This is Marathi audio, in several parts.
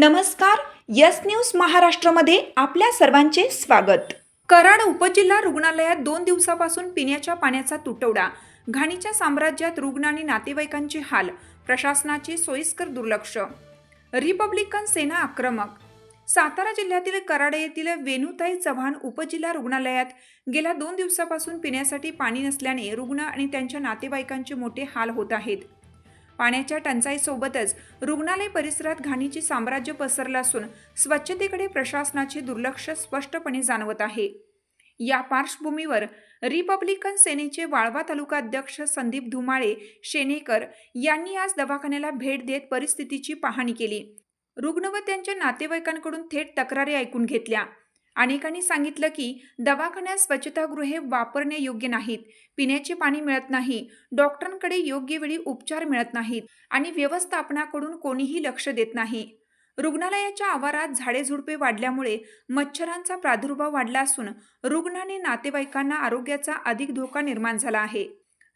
नमस्कार यस न्यूज महाराष्ट्रामध्ये आपल्या सर्वांचे स्वागत. कराड उपजिल्हा रुग्णालयात दोन दिवसापासून पिण्याच्या पाण्याचा तुटवडा. घाणीच्या साम्राज्यात रुग्ण आणि नातेवाईकांचे हाल प्रशासनाचे सोयीस्कर दुर्लक्ष. रिपब्लिकन सेना आक्रमक. सातारा जिल्ह्यातील कराड येथील वेणुताई चव्हाण उपजिल्हा रुग्णालयात गेल्या दोन दिवसापासून पिण्यासाठी पाणी नसल्याने रुग्ण आणि त्यांच्या नातेवाईकांचे मोठे हाल होत आहेत. पाण्याच्या टंचाईसोबतच रुग्णालय परिसरात घाणीचे साम्राज्य पसरलं असून स्वच्छतेकडे प्रशासनाचे दुर्लक्ष स्पष्टपणे जाणवत आहे. या पार्श्वभूमीवर रिपब्लिकन सेनेचे वाळवा तालुका अध्यक्ष संदीप धुमाळे शेनेकर यांनी आज दवाखान्याला भेट देत परिस्थितीची पाहणी केली. रुग्ण व त्यांच्या नातेवाईकांकडून थेट तक्रारी ऐकून घेतल्या. अनेकांनी सांगितलं की दवाखान्यात स्वच्छतागृहे वापरणे योग्य नाहीत. पिण्याचे पाणी मिळत नाही. डॉक्टरांकडे योग्य वेळी उपचार मिळत नाहीत आणि व्यवस्थापनाकडून कोणीही लक्ष देत नाही. रुग्णालयाच्या आवारात झाडे झुडपे वाढल्यामुळे मच्छरांचा प्रादुर्भाव वाढला असून रुग्णाने नातेवाईकांना आरोग्याचा अधिक धोका निर्माण झाला आहे.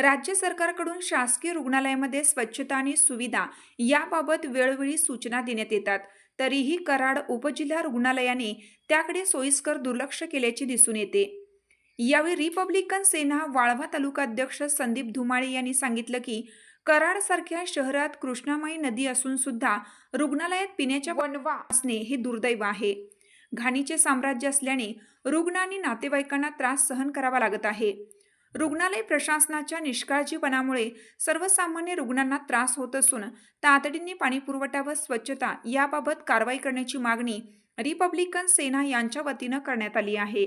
राज्य सरकारकडून शासकीय रुग्णालयामध्ये स्वच्छता आणि सुविधा याबाबत वेळोवेळी सूचना देण्यात येतात. तरीही कराड उपजिल्हा रुग्णालयाने त्याकडे सोयीस्कर दुर्लक्ष केल्याचे दिसून येते. यावेळी रिपब्लिकन सेना वाळवा तालुका अध्यक्ष संदीप धुमाळे यांनी सांगितलं की कराडसारख्या शहरात कृष्णामाई नदी असून सुद्धा रुग्णालयात पिण्याच्या बनवा असणे हे दुर्दैव आहे. घाणीचे साम्राज्य असल्याने रुग्ण आणि नातेवाईकांना त्रास सहन करावा लागत आहे. रुग्णालय प्रशासनाच्या निष्काळजीपणामुळे सर्वसामान्य रुग्णांना त्रास होत असून तातडीने पाणीपुरवठा व स्वच्छता याबाबत कारवाई करण्याची मागणी रिपब्लिकन सेना यांच्या वतीनं करण्यात आली आहे.